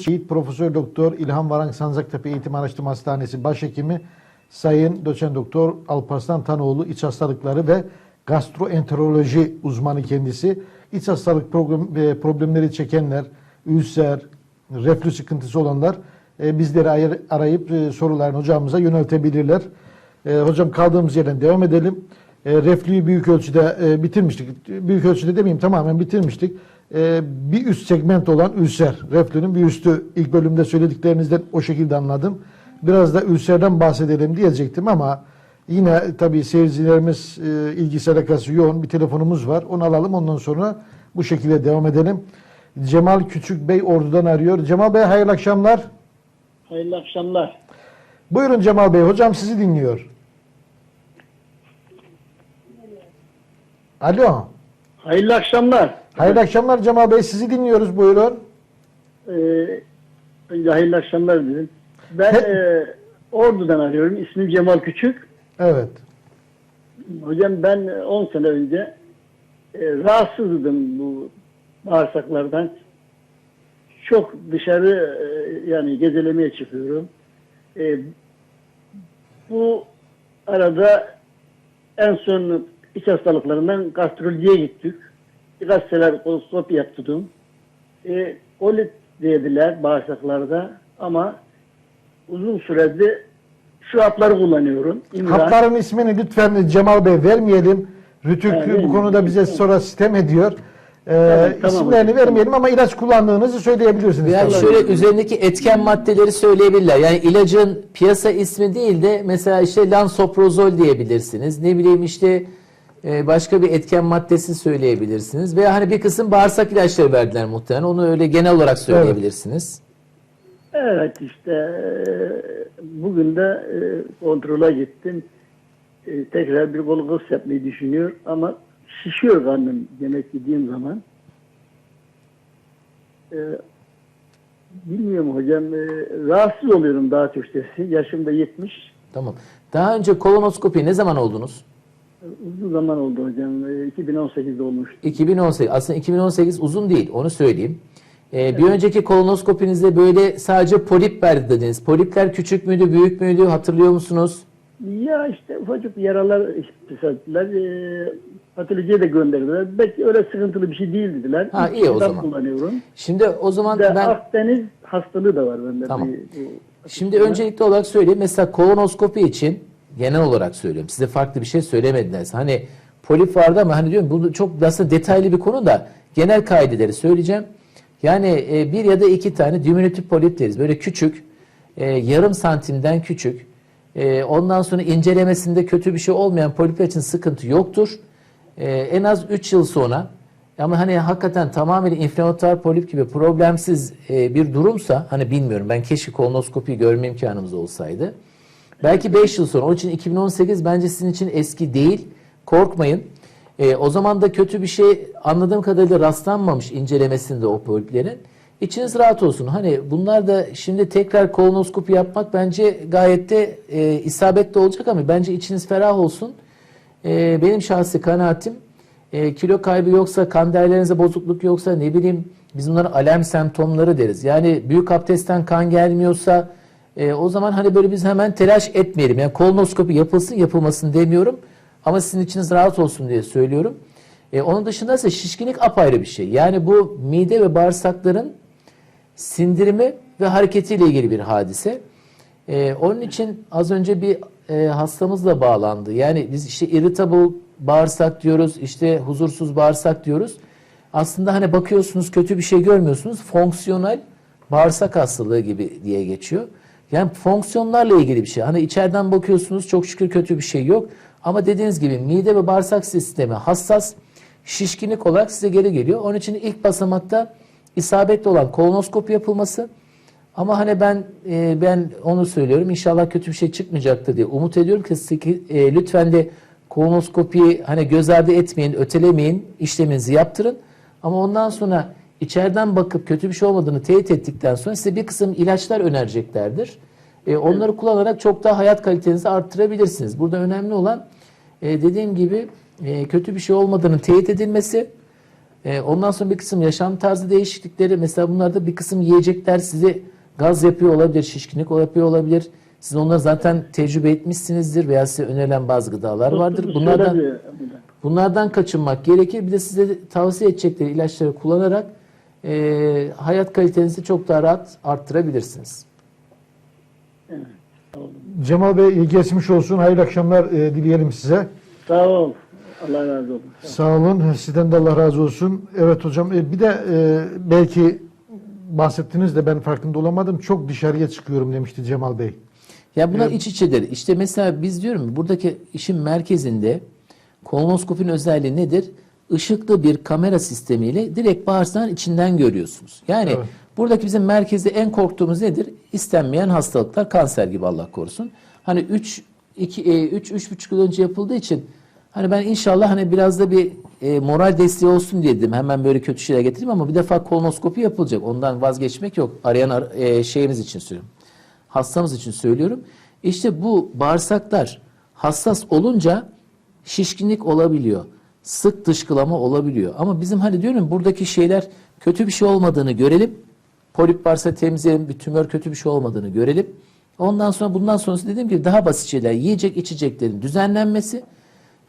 Şehit Profesör Doktor İlhan Varank Sancaktepe Eğitim Araştırma Hastanesi Başhekimi Sayın Doçent Doktor Alparslan Tanoğlu iç hastalıkları ve gastroenteroloji uzmanı kendisi. İç hastalık e, problemleri çekenler, ülser, reflü sıkıntısı olanlar e, bizleri arayıp e, sorularını hocamıza yöneltebilirler. E, hocam kaldığımız yerden devam edelim. Reflüyü büyük ölçüde bitirmiştik. Büyük ölçüde demeyeyim tamamen bitirmiştik. E, bir üst segment olan ülser, reflünün bir üstü ilk bölümde söylediklerinizden o şekilde anladım. Biraz da ülserden bahsedelim diyecektim ama yine tabii seyircilerimiz e, ilgisi alakası yoğun bir telefonumuz var. Onu alalım ondan sonra bu şekilde devam edelim. Cemal Küçük Bey Ordu'dan arıyor. Cemal Bey hayırlı akşamlar. Hayırlı akşamlar. Buyurun Cemal Bey, hocam sizi dinliyor. Alo. Hayırlı akşamlar. Hayırlı akşamlar Cemal Bey, sizi dinliyoruz. Buyurun. Ee, hayırlı akşamlar dedim. Ben e, Ordu'dan arıyorum. İsmim Cemal Küçük. Evet. Hocam ben 10 sene önce e, rahatsızdım bu bağırsaklardan. Çok dışarı e, yani gezelemeye çıkıyorum. E, bu arada en son iç hastalıklarından gastrolojiye gittik. Sefer koloskopi yaptırdım. E, kolit dediler bağırsaklarda ama uzun süredir şu hapları kullanıyorum. İmran. Hapların ismini lütfen Cemal Bey vermeyelim. Rütük Ha, bu konuda bize sonra sistem ediyor. Ee, Tamam, tamam isimlerini hocam, vermeyelim ama ilaç kullandığınızı söyleyebilirsiniz. Yani tabii. şöyle üzerindeki etken maddeleri söyleyebilirler. Yani ilacın piyasa ismi değil de mesela işte lansoprazol diyebilirsiniz. Ne bileyim işte başka bir etken maddesi söyleyebilirsiniz. Veya hani bir kısım bağırsak ilaçları verdiler muhtemelen. Onu öyle genel olarak söyleyebilirsiniz. Evet işte e, bugün de e, kontrola gittim. E, Tekrar bir kolgos yapmayı düşünüyor ama şişiyor karnım yemek yediğim zaman. Bilmiyorum hocam rahatsız oluyorum daha çok sesi. Yaşım da 70. Tamam. Daha önce kolonoskopi ne zaman oldunuz? Uzun zaman oldu hocam. E, 2018'de olmuştu. 2018. Aslında 2018 uzun değil. Onu söyleyeyim. Ee, Bir önceki kolonoskopinizde böyle sadece polip verdi dediniz. Polipler küçük müydü, büyük müydü? Hatırlıyor musunuz? Ya işte ufacık yaralar pisattılar. E, patolojiye de gönderdiler. Belki öyle sıkıntılı bir şey değil dediler. Ha, İlk iyi o zaman. kullanıyorum. Şimdi o zaman Bir de ben Akdeniz hastalığı da var bende. Tamam. Bir- bu- şimdi öncelikli olarak söyleyeyim. Mesela kolonoskopi için genel olarak söylüyorum. Size farklı bir şey söylemediler. Hani polip vardı ama hani diyorum bu çok aslında detaylı bir konu da genel kaideleri söyleyeceğim. Yani e, bir ya da iki tane diminutif polip deriz. Böyle küçük, e, yarım santimden küçük. E, ondan sonra incelemesinde kötü bir şey olmayan polipler için sıkıntı yoktur. E, en az 3 yıl sonra ama hani hakikaten tamamen inflamatuar polip gibi problemsiz e, bir durumsa hani bilmiyorum ben keşke kolonoskopi görme imkanımız olsaydı. Belki 5 yıl sonra. Onun için 2018 bence sizin için eski değil. Korkmayın. E, o zaman da kötü bir şey anladığım kadarıyla rastlanmamış incelemesinde o poliplerin. İçiniz rahat olsun. Hani bunlar da şimdi tekrar kolonoskopi yapmak bence gayet de e, isabetli olacak ama bence içiniz ferah olsun. E, benim şahsi kanaatim e, kilo kaybı yoksa, kan değerlerinize bozukluk yoksa ne bileyim biz bunlara alarm semptomları deriz. Yani büyük abdestten kan gelmiyorsa e, o zaman hani böyle biz hemen telaş etmeyelim. Yani kolonoskopi yapılsın yapılmasın demiyorum ama sizin içiniz rahat olsun diye söylüyorum. E, onun dışında ise şişkinlik apayrı bir şey. Yani bu mide ve bağırsakların sindirimi ve hareketiyle ilgili bir hadise. Ee, onun için az önce bir e, hastamızla bağlandı. Yani biz işte irritable bağırsak diyoruz, işte huzursuz bağırsak diyoruz. Aslında hani bakıyorsunuz kötü bir şey görmüyorsunuz. Fonksiyonel bağırsak hastalığı gibi diye geçiyor. Yani fonksiyonlarla ilgili bir şey. Hani içeriden bakıyorsunuz çok şükür kötü bir şey yok. Ama dediğiniz gibi mide ve bağırsak sistemi hassas, şişkinlik olarak size geri geliyor. Onun için ilk basamakta isabetli olan kolonoskopi yapılması. Ama hani ben e, ben onu söylüyorum. İnşallah kötü bir şey çıkmayacaktır diye umut ediyorum ki, e, lütfen de kolonoskopiyi hani göz ardı etmeyin, ötelemeyin, işleminizi yaptırın. Ama ondan sonra içeriden bakıp kötü bir şey olmadığını teyit ettikten sonra size bir kısım ilaçlar önereceklerdir. E, onları kullanarak çok daha hayat kalitenizi arttırabilirsiniz. Burada önemli olan e, dediğim gibi e, kötü bir şey olmadığını teyit edilmesi E, ondan sonra bir kısım yaşam tarzı değişiklikleri mesela bunlarda bir kısım yiyecekler sizi gaz yapıyor olabilir, şişkinlik yapıyor olabilir. Siz onları zaten tecrübe etmişsinizdir veya size önerilen bazı gıdalar vardır. Bunlardan bunlardan kaçınmak gerekir. Bir de size tavsiye edecekleri ilaçları kullanarak e, hayat kalitenizi çok daha rahat arttırabilirsiniz. Cemal Bey geçmiş olsun. Hayırlı akşamlar e, dileyelim size. Sağ ol. Allah razı olsun. Sağ olun. Sizden de Allah razı olsun. Evet hocam e, bir de e, belki bahsettiniz de ben farkında olamadım. Çok dışarıya çıkıyorum demişti Cemal Bey. Ya bunlar iç içedir. İşte mesela biz diyorum buradaki işin merkezinde kolonoskopinin özelliği nedir? Işıklı bir kamera sistemiyle direkt bağırsağın içinden görüyorsunuz. Yani Evet. buradaki bizim merkezde en korktuğumuz nedir? İstenmeyen hastalıklar, kanser gibi Allah korusun. Hani 3 2 3 3,5 yıl önce yapıldığı için hani ben inşallah hani biraz da bir e, moral desteği olsun diye dedim. Hemen böyle kötü şeyler getireyim ama bir defa kolonoskopi yapılacak. Ondan vazgeçmek yok. Arayan ar- e, şeyimiz için söylüyorum hastamız için söylüyorum. İşte bu bağırsaklar hassas olunca şişkinlik olabiliyor. Sık dışkılama olabiliyor. Ama bizim hani diyorum buradaki şeyler kötü bir şey olmadığını görelim. Polip varsa temizleyelim. Bir tümör kötü bir şey olmadığını görelim. Ondan sonra bundan sonrası dediğim gibi daha basit şeyler. Yiyecek içeceklerin düzenlenmesi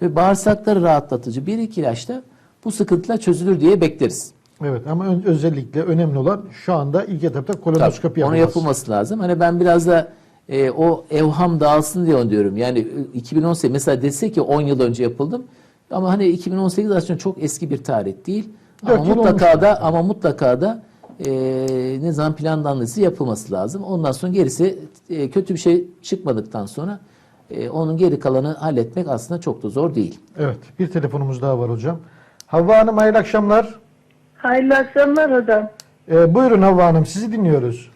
ve bağırsakları rahatlatıcı bir iki ilaçla bu sıkıntılar çözülür diye bekleriz. Evet ama ön- özellikle önemli olan şu anda ilk etapta kolonoskopi Tabii, Onun yapılması. yapılması lazım. Hani ben biraz da e, o evham dağılsın diye onu diyorum. Yani e, 2018 mesela dese ki 10 yıl önce yapıldım. Ama hani 2018 aslında çok eski bir tarih değil. Ama mutlaka olmuş. da ama mutlaka da e, ne zaman planlanması yapılması lazım. Ondan sonra gerisi e, kötü bir şey çıkmadıktan sonra e, onun geri kalanı halletmek aslında çok da zor değil. Evet bir telefonumuz daha var hocam. Havva Hanım hayırlı akşamlar. Hayırlı akşamlar hocam. E, buyurun Havva Hanım sizi dinliyoruz.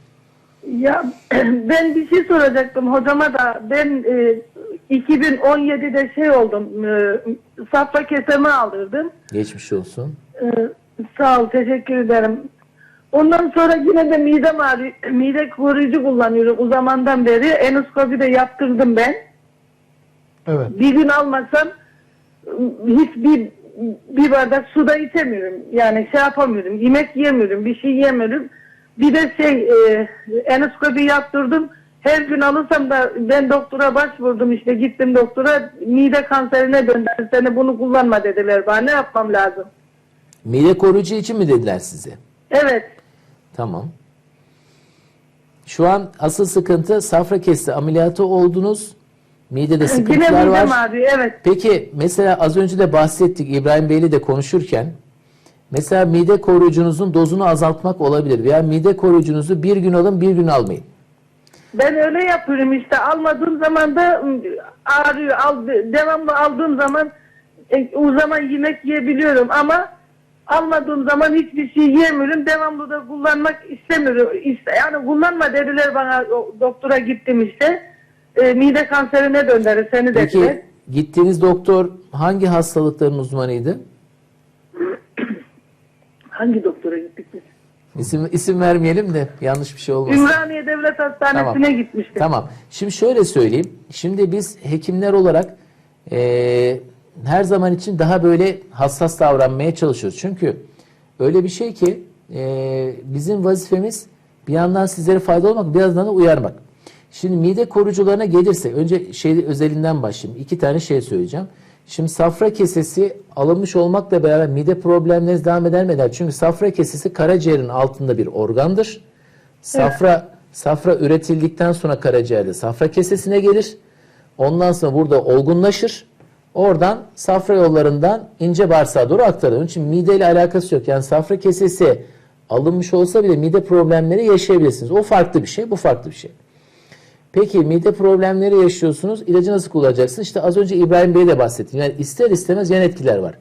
Ya ben bir şey soracaktım hocama da ben e, 2017'de şey oldum e, safra kesemi aldırdım. Geçmiş olsun. E, sağ ol teşekkür ederim. Ondan sonra yine de midem ağrıyor. Mide koruyucu kullanıyorum o zamandan beri. Enoskopi de yaptırdım ben. Evet. Bir gün almasam hiçbir bir bardak suda içemiyorum. Yani şey yapamıyorum. Yemek yemiyorum. Bir şey yemiyorum. Bir de şey e, enoskopi yaptırdım. Her gün alırsam da ben doktora başvurdum işte gittim doktora mide kanserine döndü. Seni bunu kullanma dediler bana. Ne yapmam lazım? Mide koruyucu için mi dediler size? Evet. Tamam. Şu an asıl sıkıntı safra kesti ameliyatı oldunuz. Midede Yine sıkıntılar midem var. ağrıyor. Evet. Peki mesela az önce de bahsettik İbrahim Bey'le de konuşurken mesela mide koruyucunuzun dozunu azaltmak olabilir veya mide koruyucunuzu bir gün alın bir gün almayın. Ben öyle yapıyorum işte almadığım zaman da ım, ağrıyor. Al, devamlı aldığım zaman e, o zaman yemek yiyebiliyorum ama almadığım zaman hiçbir şey yiyemiyorum. Devamlı da kullanmak istemiyorum. İşte, yani kullanma dediler bana doktora gittim işte. E, mide kanserine döndürür seni dediler. Peki gittiğiniz doktor hangi hastalıkların uzmanıydı? Hangi doktora gittik biz? İsim, isim vermeyelim de yanlış bir şey olmasın. Ümraniye Devlet Hastanesi'ne Tamam. gitmiştik. Tamam. Şimdi şöyle söyleyeyim. Şimdi biz hekimler olarak eee, her zaman için daha böyle hassas davranmaya çalışıyoruz. Çünkü öyle bir şey ki eee, bizim vazifemiz bir yandan sizlere faydalı olmak, bir yandan da uyarmak. Şimdi mide koruyucularına gelirsek, önce şey özelinden başlayayım. İki tane şey söyleyeceğim. Şimdi safra kesesi alınmış olmakla beraber mide problemleriniz devam eder mi eder? Çünkü safra kesesi karaciğerin altında bir organdır. Safra safra üretildikten sonra karaciğerde safra kesesine gelir. Ondan sonra burada olgunlaşır. Oradan safra yollarından ince bağırsağa doğru aktarılır. Onun için mideyle alakası yok. Yani safra kesesi alınmış olsa bile mide problemleri yaşayabilirsiniz. O farklı bir şey, bu farklı bir şey. Peki mide problemleri yaşıyorsunuz. İlacı nasıl kullanacaksınız? İşte az önce İbrahim Bey de bahsettim. Yani ister istemez yan etkiler var.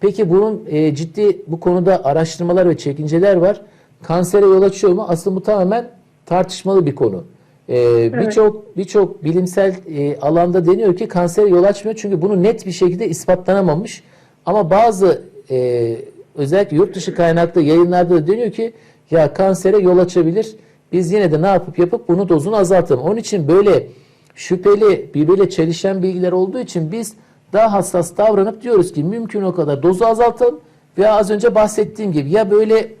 Peki bunun e, ciddi bu konuda araştırmalar ve çekinceler var. Kansere yol açıyor mu? Aslında bu tamamen tartışmalı bir konu. E, Birçok birçok bilimsel e, alanda deniyor ki kansere yol açmıyor. Çünkü bunu net bir şekilde ispatlanamamış. Ama bazı e, özellikle yurt dışı kaynaklı yayınlarda da deniyor ki ya kansere yol açabilir. Biz yine de ne yapıp yapıp bunu dozunu azaltalım. Onun için böyle şüpheli, birbiriyle çelişen bilgiler olduğu için biz daha hassas davranıp diyoruz ki mümkün o kadar dozu azaltalım Veya az önce bahsettiğim gibi ya böyle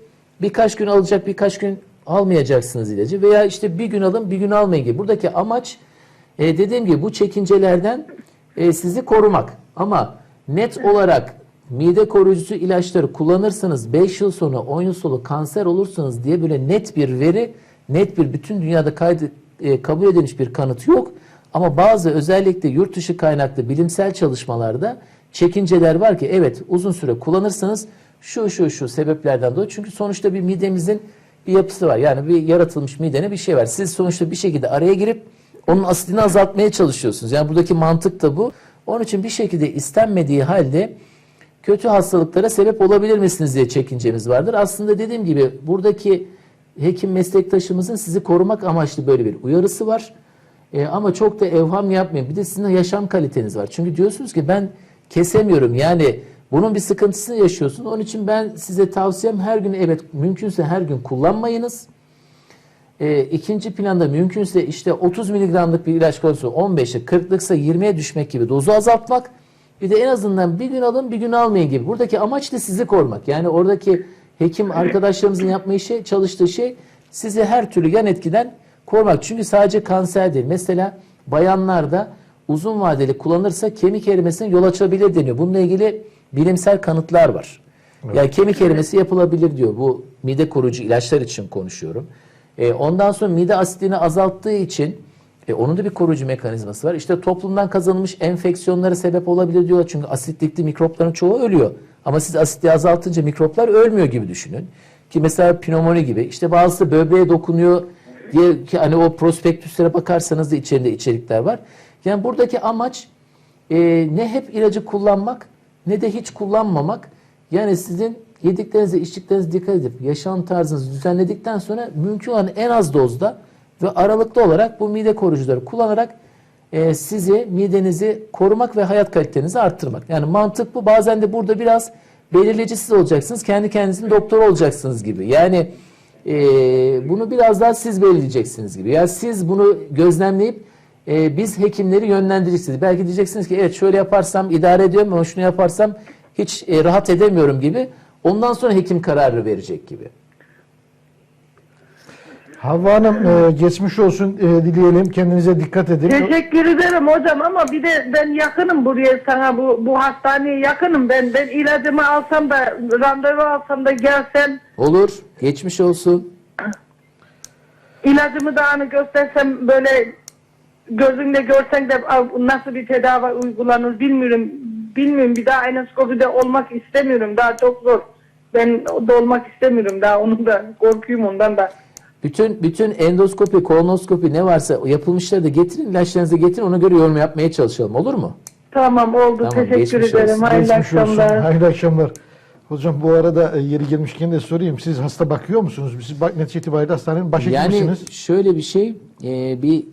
birkaç gün alacak birkaç gün almayacaksınız ilacı veya işte bir gün alın bir gün almayın gibi. Buradaki amaç e, dediğim gibi bu çekincelerden e, sizi korumak. Ama net olarak mide koruyucusu ilaçları kullanırsanız 5 yıl sonra 10 yıl sonra kanser olursunuz diye böyle net bir veri, net bir bütün dünyada kaydı, e, kabul edilmiş bir kanıt yok. Ama bazı özellikle yurt dışı kaynaklı bilimsel çalışmalarda çekinceler var ki evet uzun süre kullanırsanız şu şu şu sebeplerden dolayı. Çünkü sonuçta bir midemizin bir yapısı var. Yani bir yaratılmış midene bir şey var. Siz sonuçta bir şekilde araya girip onun asidini azaltmaya çalışıyorsunuz. Yani buradaki mantık da bu. Onun için bir şekilde istenmediği halde kötü hastalıklara sebep olabilir misiniz diye çekincemiz vardır. Aslında dediğim gibi buradaki hekim meslektaşımızın sizi korumak amaçlı böyle bir uyarısı var. E, ama çok da evham yapmayın. Bir de sizin yaşam kaliteniz var. Çünkü diyorsunuz ki ben kesemiyorum. Yani bunun bir sıkıntısını yaşıyorsunuz. Onun için ben size tavsiyem her gün evet mümkünse her gün kullanmayınız. E, ikinci planda mümkünse işte 30 miligramlık bir ilaç konusu 15'e 40'lıksa 20'ye düşmek gibi dozu azaltmak. Bir de en azından bir gün alın bir gün almayın gibi. Buradaki amaç da sizi korumak. Yani oradaki hekim arkadaşlarımızın yapmayı şey, çalıştığı şey sizi her türlü yan etkiden korumak. Çünkü sadece kanser değil. Mesela bayanlarda uzun vadeli kullanırsa kemik erimesine yol açabilir deniyor. Bununla ilgili bilimsel kanıtlar var. Yani kemik erimesi yapılabilir diyor. Bu mide koruyucu ilaçlar için konuşuyorum. E, ondan sonra mide asitini azalttığı için e, onun da bir koruyucu mekanizması var. İşte toplumdan kazanılmış enfeksiyonlara sebep olabilir diyorlar. Çünkü asitlikli mikropların çoğu ölüyor. Ama siz asitliği azaltınca mikroplar ölmüyor gibi düşünün. Ki mesela pnömoni gibi. İşte bazısı böbreğe dokunuyor diye ki hani o prospektüslere bakarsanız da içerinde içerikler var. Yani buradaki amaç e, ne hep ilacı kullanmak ne de hiç kullanmamak. Yani sizin yediklerinize, içtiklerinize dikkat edip yaşam tarzınızı düzenledikten sonra mümkün olan en az dozda ve aralıklı olarak bu mide koruyucuları kullanarak e, sizi, midenizi korumak ve hayat kalitenizi arttırmak. Yani mantık bu. Bazen de burada biraz belirleyici siz olacaksınız. Kendi kendinizin doktoru olacaksınız gibi. Yani e, bunu biraz daha siz belirleyeceksiniz gibi. Yani siz bunu gözlemleyip e, biz hekimleri yönlendireceksiniz. Belki diyeceksiniz ki evet şöyle yaparsam idare ediyorum ama şunu yaparsam hiç e, rahat edemiyorum gibi. Ondan sonra hekim kararı verecek gibi. Havva Hanım e, geçmiş olsun e, dileyelim. Kendinize dikkat edin. Teşekkür ederim hocam ama bir de ben yakınım buraya sana bu bu hastaneye yakınım ben ben ilacımı alsam da randevu alsam da gelsem Olur. Geçmiş olsun. ilacımı da hani göstersem böyle gözünle görsen de "Aa, nasıl bir tedavi uygulanır bilmiyorum bilmiyorum bir daha endoskopide olmak istemiyorum daha çok zor ben da olmak istemiyorum daha onu da korkuyorum ondan da. Bütün bütün endoskopi, kolonoskopi ne varsa yapılmışları da getirin, ilaçlarınızı getirin. Ona göre yorum yapmaya çalışalım. Olur mu? Tamam oldu Tamam, teşekkür ederim olsun. hayırlı Geçmiş olsun. akşamlar. Hayırlı akşamlar. Hocam bu arada e, yeri gelmişken de sorayım. Siz hasta bakıyor musunuz? Siz bak, netice itibariyle hastanenin Yani başhekimisiniz. şöyle bir şey, e, bir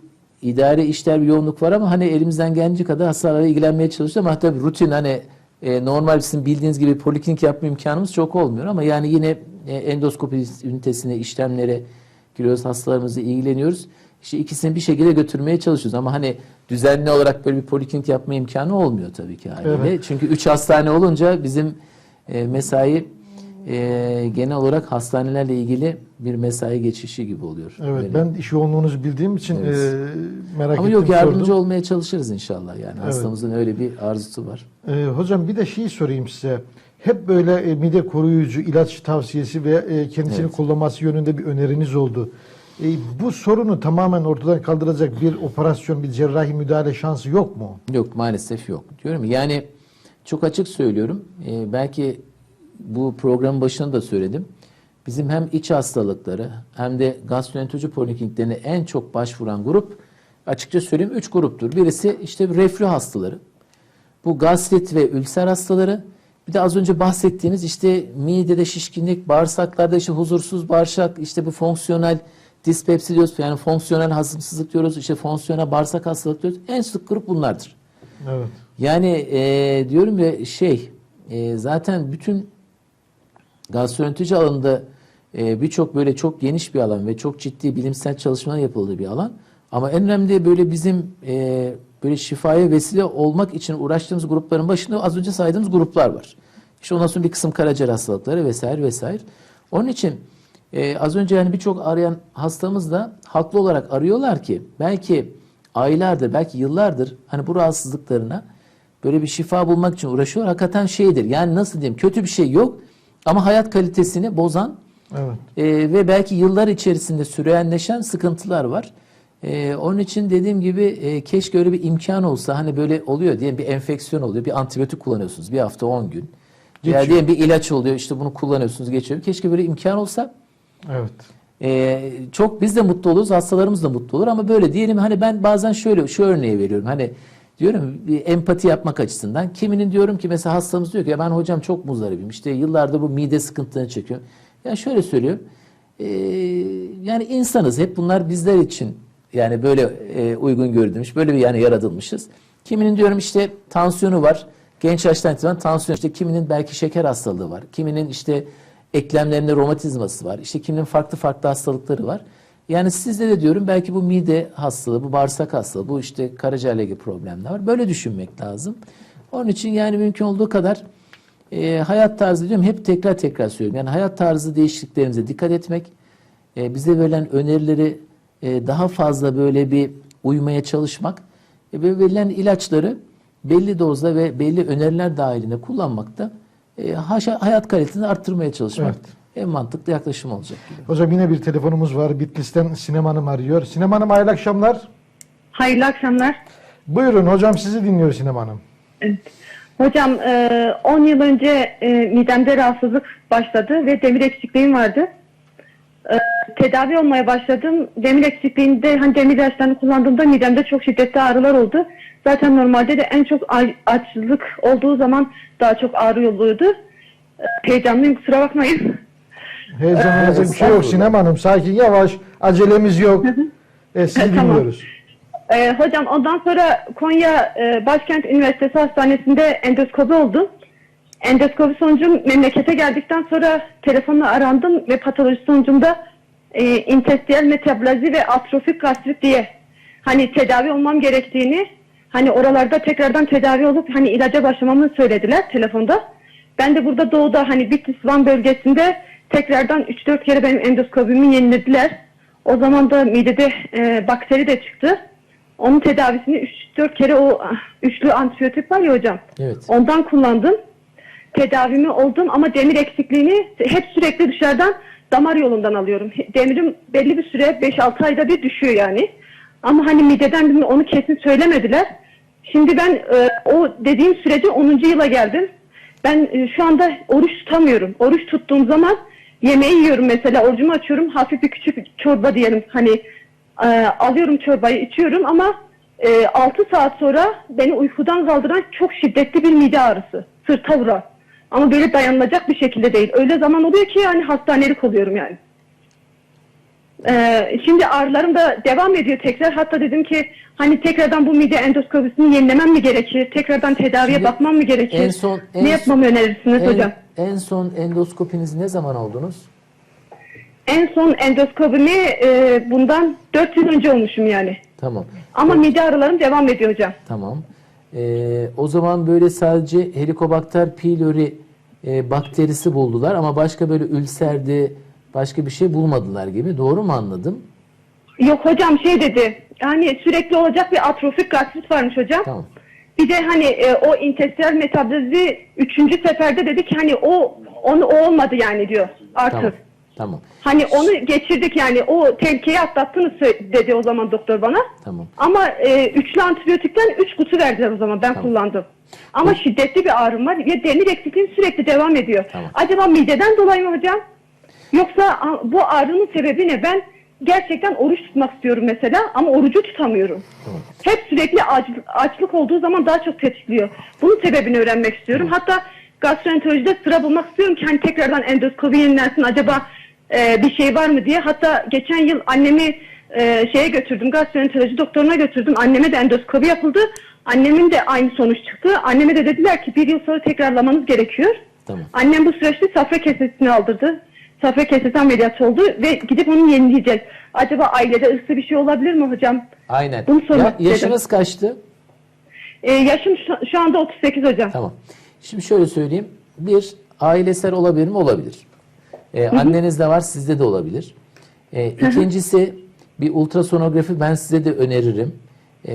idare işler bir yoğunluk var ama hani elimizden gelince kadar hastalarla ilgilenmeye çalışıyoruz ama tabii rutin hani e, normal sizin bildiğiniz gibi poliklinik yapma imkanımız çok olmuyor ama yani yine e, endoskopi ünitesine, işlemlere giriyoruz, hastalarımızla ilgileniyoruz. İşte ikisini bir şekilde götürmeye çalışıyoruz ama hani düzenli olarak böyle bir poliklinik yapma imkanı olmuyor tabii ki haliyle. Evet. Çünkü üç hastane olunca bizim e, mesai e, genel olarak hastanelerle ilgili bir mesai geçişi gibi oluyor. Evet Benim. ben iş yoğunluğunuzu bildiğim için Evet. e, merak Ama ettim yok yardımcı sordum. olmaya çalışırız inşallah yani. Hastamızın öyle bir arzusu var. E, hocam bir de şeyi sorayım size. Hep böyle e, mide koruyucu ilaç tavsiyesi ve e, kendisini Evet. kullanması yönünde bir öneriniz oldu. E, bu sorunu tamamen ortadan kaldıracak bir operasyon, bir cerrahi müdahale şansı yok mu? Yok maalesef yok. Diyorum ya, yani çok açık söylüyorum. Ee, belki bu programın başında da söyledim. Bizim hem iç hastalıkları hem de gastroenteroloji polikliniklerine en çok başvuran grup açıkça söyleyeyim 3 gruptur. Birisi işte reflü hastaları. Bu gastrit ve ülser hastaları. Bir de az önce bahsettiğimiz işte midede şişkinlik, bağırsaklarda işte huzursuz bağırsak, işte bu fonksiyonel dispepsi diyoruz. Yani fonksiyonel hazımsızlık diyoruz. işte fonksiyonel bağırsak hastalık diyoruz. En sık grup bunlardır. Evet. Yani e, diyorum ya şey e, zaten bütün gastroenteroloji alanında e, birçok böyle çok geniş bir alan ve çok ciddi bilimsel çalışmalar yapıldığı bir alan. Ama en önemli böyle bizim e, böyle şifaya vesile olmak için uğraştığımız grupların başında az önce saydığımız gruplar var. İşte ondan sonra bir kısım karaciğer hastalıkları vesaire vesaire. Onun için e, az önce yani birçok arayan hastamız da haklı olarak arıyorlar ki belki aylardır belki yıllardır hani bu rahatsızlıklarına böyle bir şifa bulmak için uğraşıyor. Hakikaten şeydir yani nasıl diyeyim kötü bir şey yok ama hayat kalitesini bozan Evet. ee, ve belki yıllar içerisinde süreyenleşen sıkıntılar var. Ee, onun için dediğim gibi e, keşke öyle bir imkan olsa hani böyle oluyor diyelim bir enfeksiyon oluyor bir antibiyotik kullanıyorsunuz bir hafta 10 gün. Geçiyor. diyelim bir ilaç oluyor işte bunu kullanıyorsunuz geçiyor. Keşke böyle imkan olsa Evet. ee, çok biz de mutlu oluruz, hastalarımız da mutlu olur ama böyle diyelim hani ben bazen şöyle şu örneği veriyorum. Hani diyorum bir empati yapmak açısından kiminin diyorum ki mesela hastamız diyor ki ya ben hocam çok muzdaribim. İşte yıllardır bu mide sıkıntılarını çekiyorum. Ya şöyle söylüyorum. ee, yani insanız hep bunlar bizler için yani böyle e, uygun görülmüş. Böyle bir yani yaratılmışız. Kiminin diyorum işte tansiyonu var. Genç yaştan itibaren tansiyon işte kiminin belki şeker hastalığı var. Kiminin işte eklemlerinde romatizması var. İşte kiminin farklı farklı hastalıkları var. Yani sizde de diyorum belki bu mide hastalığı, bu bağırsak hastalığı, bu işte karaciğerle problemler var. Böyle düşünmek lazım. Onun için yani mümkün olduğu kadar e, hayat tarzı diyorum hep tekrar tekrar söylüyorum. Yani hayat tarzı değişikliklerimize dikkat etmek, e, bize verilen önerileri e, daha fazla böyle bir uymaya çalışmak e, ve verilen ilaçları belli dozda ve belli öneriler dahilinde kullanmakta e, haşa- hayat kalitesini arttırmaya çalışmak Evet. en mantıklı yaklaşım olacak gibi. Hocam yine bir telefonumuz var. Bitlis'ten Sinem Hanım arıyor. Sinem Hanım hayırlı akşamlar. Hayırlı akşamlar. Buyurun hocam sizi dinliyor Sinem Hanım. Hocam e, 10 yıl önce e, midemde rahatsızlık başladı ve demir eksikliğim vardı. E, tedavi olmaya başladım. Demir eksikliğinde hani demir ilaçlarını kullandığımda midemde çok şiddetli ağrılar oldu. Zaten normalde de en çok açlık olduğu zaman daha çok ağrı oluyordu. E, heyecanlıyım kusura bakmayın. Heyecanlanacak bir şey yok. Sinem Hanım. Sakin yavaş. Acelemiz yok. E, sizi E, tamam. dinliyoruz. Ee, hocam ondan sonra Konya e, Başkent Üniversitesi Hastanesi'nde endoskopi oldum. Endoskopi sonucum memlekete geldikten sonra telefonla arandım ve patoloji sonucumda e, intestiyel metabolazi ve atrofik gastrit diye hani tedavi olmam gerektiğini hani oralarda tekrardan tedavi olup hani ilaca başlamamı söylediler telefonda. Ben de burada doğuda hani Bitlis Van bölgesinde tekrardan 3-4 kere benim endoskopimi yenilediler. O zaman da midede e, bakteri de çıktı. Onun tedavisini 3-4 kere o ah, üçlü antibiyotik var ya hocam. Evet. Ondan kullandım. Tedavimi oldum ama demir eksikliğini hep sürekli dışarıdan damar yolundan alıyorum. Demirim belli bir süre 5-6 ayda bir düşüyor yani. Ama hani mideden bir- onu kesin söylemediler. Şimdi ben e, o dediğim sürece 10. yıla geldim. Ben e, şu anda oruç tutamıyorum. Oruç tuttuğum zaman yemeği yiyorum mesela orucumu açıyorum hafif bir küçük çorba diyelim hani e, alıyorum çorbayı içiyorum ama e, 6 saat sonra beni uykudan kaldıran çok şiddetli bir mide ağrısı. Sırta vuran. Ama böyle dayanılacak bir şekilde değil. Öyle zaman oluyor ki yani hastanelik oluyorum yani. Ee, şimdi ağrılarım da devam ediyor tekrar. Hatta dedim ki hani tekrardan bu mide endoskopisini yenilemem mi gerekir? Tekrardan tedaviye Şimdi bakmam mı gerekir? en son- en ne yapmamı önerirsiniz En, hocam? en son endoskopiniz ne zaman oldunuz? En son endoskopimi e, bundan 4 yıl önce olmuşum yani. Tamam. Ama mide ağrılarım devam ediyor hocam. Tamam. Ee, o zaman böyle sadece Helicobacter pylori e, bakterisi buldular ama başka böyle ülserdi, başka bir şey bulmadılar gibi. Doğru mu anladım? Yok hocam şey dedi. Yani sürekli olacak bir atrofik gastrit varmış hocam. Tamam. Bir de hani e, o intestinal metabolizi üçüncü seferde dedi ki hani o onu o olmadı yani diyor artık. Tamam. Tamam. Hani onu geçirdik yani o tehlikeyi atlattınız dedi o zaman doktor bana. Tamam. Ama e, üçlü antibiyotikten üç kutu verdiler o zaman ben kullandım. Ama şiddetli bir ağrım var ve demir eksikliğim sürekli devam ediyor. Tamam. Acaba mideden dolayı mı hocam? Yoksa bu ağrının sebebi ne? Ben gerçekten oruç tutmak istiyorum mesela ama orucu tutamıyorum. Hep sürekli aç, açlık olduğu zaman daha çok tetikliyor. Bunun sebebini öğrenmek istiyorum. Hatta gastroenterolojide sıra bulmak istiyorum ki hani tekrardan endoskopi yenilensin acaba e, bir şey var mı diye. Hatta geçen yıl annemi e, şeye götürdüm gastroenteroloji doktoruna götürdüm. Anneme de endoskopi yapıldı. Annemin de aynı sonuç çıktı. Anneme de dediler ki bir yıl sonra tekrarlamanız gerekiyor. Tamam. Annem bu süreçte safra kesesini aldırdı. Safra kesesi ameliyatı oldu ve gidip onu yenileyeceğiz. Acaba ailede ırsı bir şey olabilir mi hocam? Aynen. Bunu sormak Ya, yaşınız kaçtı? Ee, yaşım şu, şu anda 38 hocam. Tamam. Şimdi şöyle söyleyeyim. bir ailesel olabilir mi? Olabilir. Ee, annenizde var, sizde de olabilir. Ee, ikincisi bir ultrasonografi ben size de öneririm. Ee,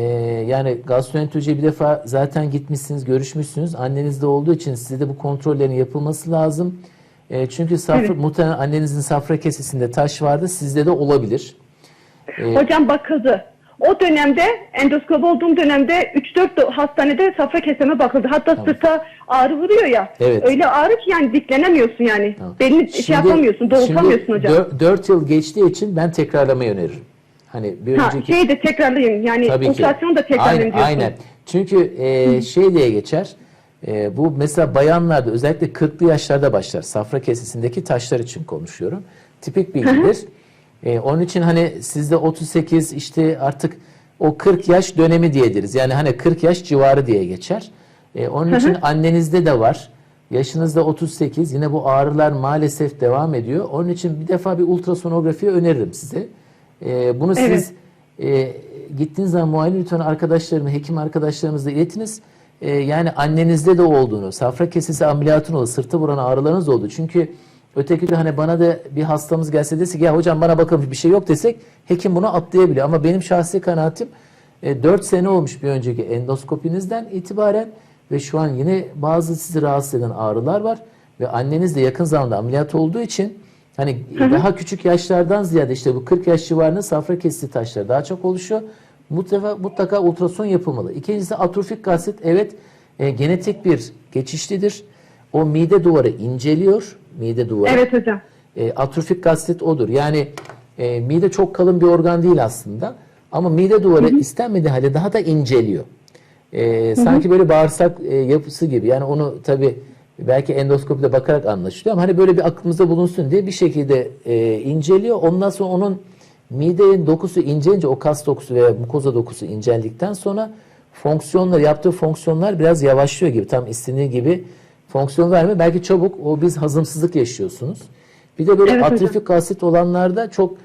yani gastroenterolojiye bir defa zaten gitmişsiniz, görüşmüşsünüz. Annenizde olduğu için size de bu kontrollerin yapılması lazım. Ee, çünkü safra, Evet. muhtemelen annenizin safra kesesinde taş vardı, sizde de olabilir. Ee, Hocam bakıldı. O dönemde endoskop olduğum dönemde 3-4 do- hastanede safra keseme bakıldı. Hatta sırta ağrı vuruyor ya. Evet. Öyle ağrı ki yani diklenemiyorsun yani. Tamam. Belini şey yapamıyorsun, doğrultamıyorsun şimdi hocam. 4 yıl geçtiği için ben tekrarlamayı öneririm. Hani bir Ha, önceki şeyi de tekrarlayayım. Yani Tabii ki. ultrasyonu da tekrarlayın aynen, diyorsun. aynen. Çünkü e, şey diye geçer. E, bu mesela bayanlarda özellikle 40'lı yaşlarda başlar. Safra kesesindeki taşlar için konuşuyorum. Tipik bilgidir. E, onun için hani sizde 38 işte artık o 40 yaş dönemi diye deriz. Yani hani 40 yaş civarı diye geçer. E, onun için annenizde de var. Yaşınızda 38 yine bu ağrılar maalesef devam ediyor. Onun için bir defa bir ultrasonografiyi öneririm size. E, bunu Evet. siz e, gittiğiniz zaman muayene lütfen arkadaşlarımı, hekim arkadaşlarımızla iletiniz. E, yani annenizde de olduğunu, safra kesesi ameliyatın oldu, sırtı vuran ağrılarınız oldu. Çünkü öteki de hani bana da bir hastamız gelse desek ya hocam bana bakın bir şey yok desek hekim bunu atlayabiliyor. Ama benim şahsi kanaatim e, 4 sene olmuş bir önceki endoskopinizden itibaren ve şu an yine bazı sizi rahatsız eden ağrılar var ve anneniz de yakın zamanda ameliyat olduğu için hani daha küçük yaşlardan ziyade işte bu 40 yaş civarında safra kesesi taşları daha çok oluşuyor. Mutlaka, mutlaka ultrason yapılmalı. İkincisi atrofik gastrit evet e, genetik bir geçişlidir. O mide duvarı inceliyor. Mide duvarı. Evet hocam. E, atrofik gastrit odur. Yani e, mide çok kalın bir organ değil aslında. Ama mide duvarı istenmediği halde daha da inceliyor. E, sanki böyle bağırsak e, yapısı gibi. Yani onu tabi belki endoskopide bakarak anlaşılıyor ama hani böyle bir aklımızda bulunsun diye bir şekilde e, inceliyor. Ondan sonra onun midenin dokusu incelince o kas dokusu veya mukoza dokusu inceldikten sonra fonksiyonlar yaptığı fonksiyonlar biraz yavaşlıyor gibi tam istendiği gibi fonksiyon vermiyor. Belki çabuk o biz hazımsızlık yaşıyorsunuz. Bir de böyle Evet hocam. atrofik gastrit olanlarda çok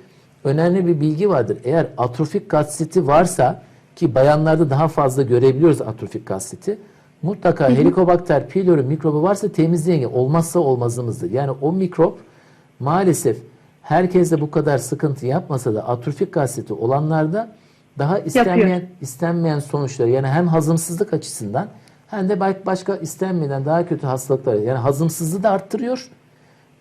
önemli bir bilgi vardır. Eğer atrofik gastriti varsa ki bayanlarda daha fazla görebiliyoruz atrofik gastriti. Mutlaka Helicobacter pylori mikrobu varsa temizleyin. Olmazsa olmazımızdır. Yani o mikrop maalesef herkes de bu kadar sıkıntı yapmasa da atrofik gastriti olanlarda daha istenmeyen istenmeyen sonuçları yani hem hazımsızlık açısından hem de başka istenmeyen daha kötü hastalıklar yani hazımsızlığı da arttırıyor.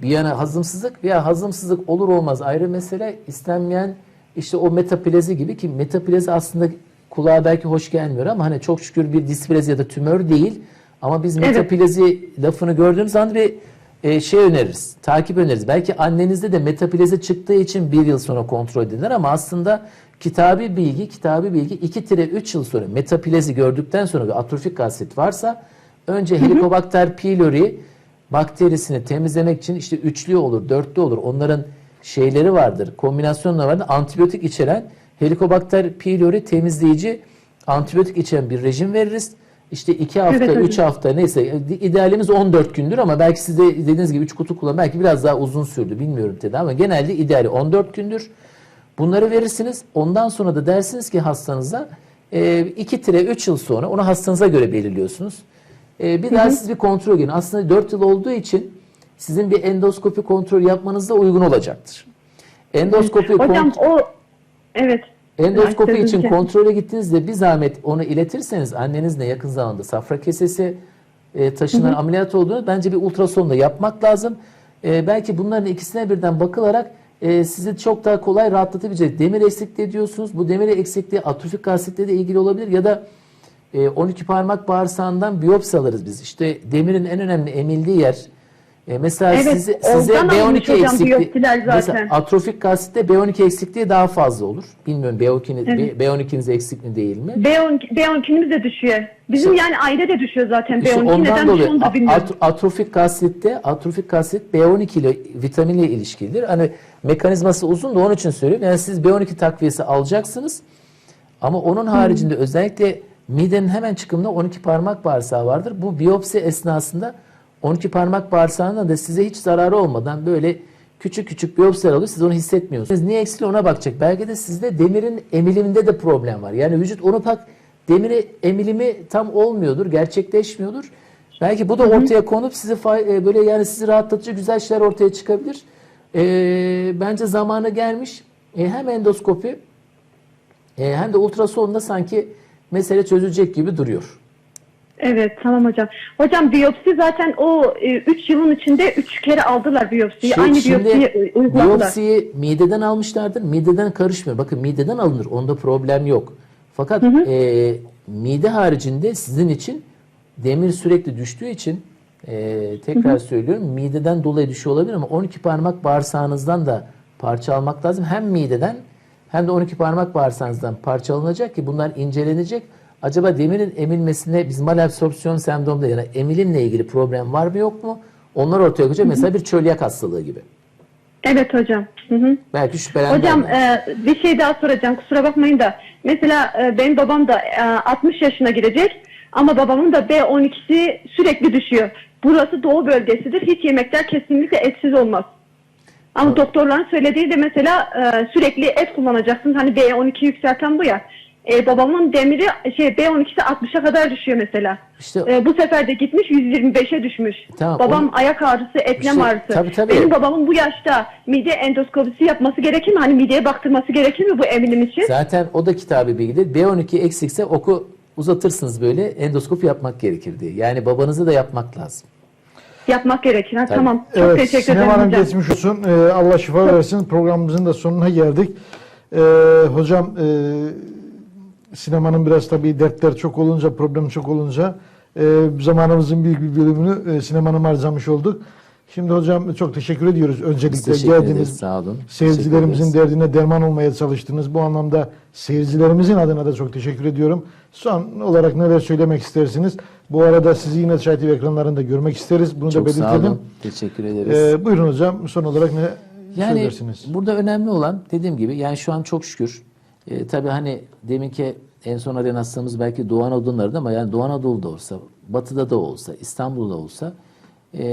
Bir yana hazımsızlık veya hazımsızlık olur olmaz ayrı mesele istenmeyen işte o metaplezi gibi ki metaplezi aslında kulağa belki hoş gelmiyor ama hani çok şükür bir displezi ya da tümör değil ama biz Evet. metaplezi lafını gördüğümüz zaman bir e, şey öneririz, takip öneririz. Belki annenizde de metaplezi çıktığı için bir yıl sonra kontrol edilir ama aslında kitabi bilgi, kitabi bilgi 2-3 yıl sonra metaplezi gördükten sonra bir atrofik gastrit varsa önce Helicobacter pylori bakterisini temizlemek için işte üçlü olur, dörtlü olur. Onların şeyleri vardır, kombinasyonları vardır. Antibiyotik içeren Helicobacter pylori temizleyici antibiyotik içeren bir rejim veririz. İşte 2 hafta, Evet hocam. 3 hafta neyse idealimiz 14 gündür ama belki siz de dediğiniz gibi 3 kutu kullan belki biraz daha uzun sürdü bilmiyorum tedavi ama genelde ideali 14 gündür. Bunları verirsiniz. Ondan sonra da dersiniz ki hastanıza 2-3 yıl sonra onu hastanıza göre belirliyorsunuz. E, bir daha siz bir kontrol gelin. Aslında 4 yıl olduğu için sizin bir endoskopi kontrol yapmanız da uygun olacaktır. Endoskopi Hocam kont- o evet. Endoskopi Sözünü için kes- kontrole gittiğinizde bir zahmet onu iletirseniz annenizle yakın zamanda safra kesesi e, taşınan ameliyat olduğunu bence bir ultrasonda yapmak lazım. E, belki bunların ikisine birden bakılarak e, sizi çok daha kolay rahatlatabilecek. Demir eksikliği diyorsunuz. Bu demir eksikliği atrofik gastritle de ilgili olabilir ya da e, 12 parmak bağırsağından biyopsi alırız biz. İşte demirin en önemli emildiği yer. E, mesela Evet, size, size oradan alınmış B12 hocam eksikliği. Mesela atrofik gastritte B12 eksikliği daha fazla olur. Bilmiyorum B12'niz, Evet. B12'niz eksik mi değil mi? B12, B12'miz de düşüyor. Bizim İşte- yani aile de düşüyor zaten İşte B12. ondan Neden dolayı düşüyor onu da bilmiyorum. atrofik gastritte atrofik gastrit B12 ile vitaminle ilişkilidir. Hani mekanizması uzun da onun için söylüyorum. Yani siz B12 takviyesi alacaksınız. Ama onun haricinde özellikle midenin hemen çıkımında 12 parmak bağırsağı vardır. Bu biyopsi esnasında 12 parmak bağırsağına da size hiç zararı olmadan böyle küçük küçük biyopsiler alıyor. Siz onu hissetmiyorsunuz. Niye eksili ona bakacak. Belki de sizde demirin emiliminde de problem var. Yani vücut onu pak demiri emilimi tam olmuyordur, gerçekleşmiyordur. Belki bu da ortaya konup sizi e, böyle yani sizi rahatlatıcı güzel şeyler ortaya çıkabilir. E, bence zamanı gelmiş. E, hem endoskopi e, hem de ultrasonda sanki mesele çözülecek gibi duruyor. Evet tamam hocam. Hocam biyopsi zaten o 3 yılın içinde 3 kere aldılar biyopsiyi. Şey, Aynı biyopsiyi e, uyguladılar. biyopsiyi mideden almışlardır. Mideden karışmıyor. Bakın mideden alınır. Onda problem yok. Fakat e, mide haricinde sizin için demir sürekli düştüğü için e, tekrar söylüyorum mideden dolayı düşüyor olabilir ama 12 parmak bağırsağınızdan da parça almak lazım. Hem mideden hem de 12 parmak bağırsağınızdan parça alınacak ki bunlar incelenecek. Acaba demirin emilmesine biz malabsorpsiyon sendromda yani emilimle ilgili problem var mı yok mu? Onlar ortaya koyacak. Mesela bir çölyak hastalığı gibi. Evet hocam. Hı hı. Belki şüphelendim. Hocam e, bir şey daha soracağım kusura bakmayın da. Mesela e, benim babam da e, 60 yaşına girecek ama babamın da B12'si sürekli düşüyor. Burası doğu bölgesidir. Hiç yemekler kesinlikle etsiz olmaz. Ama doktorların söylediği de mesela e, sürekli et kullanacaksın. Hani B12 yükselten bu ya. E, babamın demiri şey B12'si 60'a kadar düşüyor mesela. İşte- E, bu sefer de gitmiş 125'e düşmüş. Tamam, Babam onu- ayak ağrısı, eklem İşte, ağrısı. tabii, tabii. Benim babamın bu yaşta mide endoskopisi yapması gerekir mi? Hani mideye baktırması gerekir mi bu eminim için? Zaten o da kitabı bilgidir. B12 eksikse oku uzatırsınız böyle endoskopi yapmak gerekir diye. Yani babanızı da yapmak lazım. Yapmak gerekir. Ha, tamam. Çok Evet, teşekkür Sinem ederim Hanım hocam. geçmiş olsun. Ee, Allah şifa versin. Programımızın da sonuna geldik. Ee, hocam e, Sinem Hanım biraz tabii dertler çok olunca, problem çok olunca e, zamanımızın büyük bir bölümünü e, Sinem Hanım'a harcamış olduk. Şimdi hocam çok teşekkür ediyoruz. Öncelikle teşekkür ederiz. geldiniz. Sağ olun. Seyircilerimizin ederiz. derdine derman olmaya çalıştınız. Bu anlamda seyircilerimizin adına da çok teşekkür ediyorum. Son olarak neler söylemek istersiniz? Bu arada sizi yine Çay TV ekranlarında görmek isteriz. Bunu Çok da sağ belirtelim. olun. Teşekkür ederiz. Ee, buyurun hocam. Son olarak ne Yani söylersiniz? burada önemli olan dediğim gibi yani şu an çok şükür e, tabii hani deminki en son arayan hastamız belki Doğu Anadolu'nda ama yani Doğu Anadolu'da olsa, Batı'da da olsa, İstanbul'da olsa e,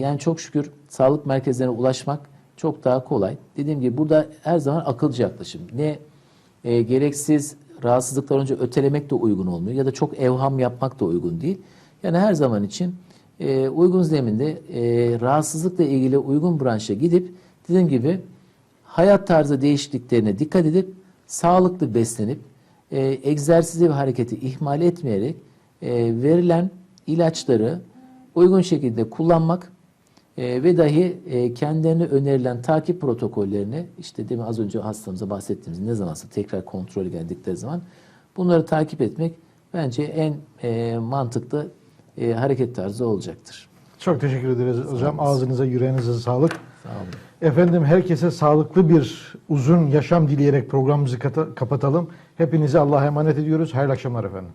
yani çok şükür sağlık merkezlerine ulaşmak çok daha kolay. Dediğim gibi burada her zaman akılcı yaklaşım. Ne e, gereksiz rahatsızlıklar önce ötelemek de uygun olmuyor ya da çok evham yapmak da uygun değil. Yani her zaman için e, uygun zeminde e, rahatsızlıkla ilgili uygun branşa gidip dediğim gibi hayat tarzı değişikliklerine dikkat edip sağlıklı beslenip e, egzersizi ve hareketi ihmal etmeyerek e, verilen ilaçları uygun şekilde kullanmak e, ve dahi e, kendilerine önerilen takip protokollerini işte demin az önce hastamıza bahsettiğimiz ne zamansa tekrar kontrol geldikleri zaman bunları takip etmek bence en e, mantıklı e, hareket tarzı olacaktır. Çok teşekkür ederiz hocam. Ağzınıza, yüreğinize sağlık. Sağ. Efendim herkese sağlıklı bir uzun yaşam dileyerek programımızı kapatalım. Hepinizi Allah'a emanet ediyoruz. Hayırlı akşamlar efendim.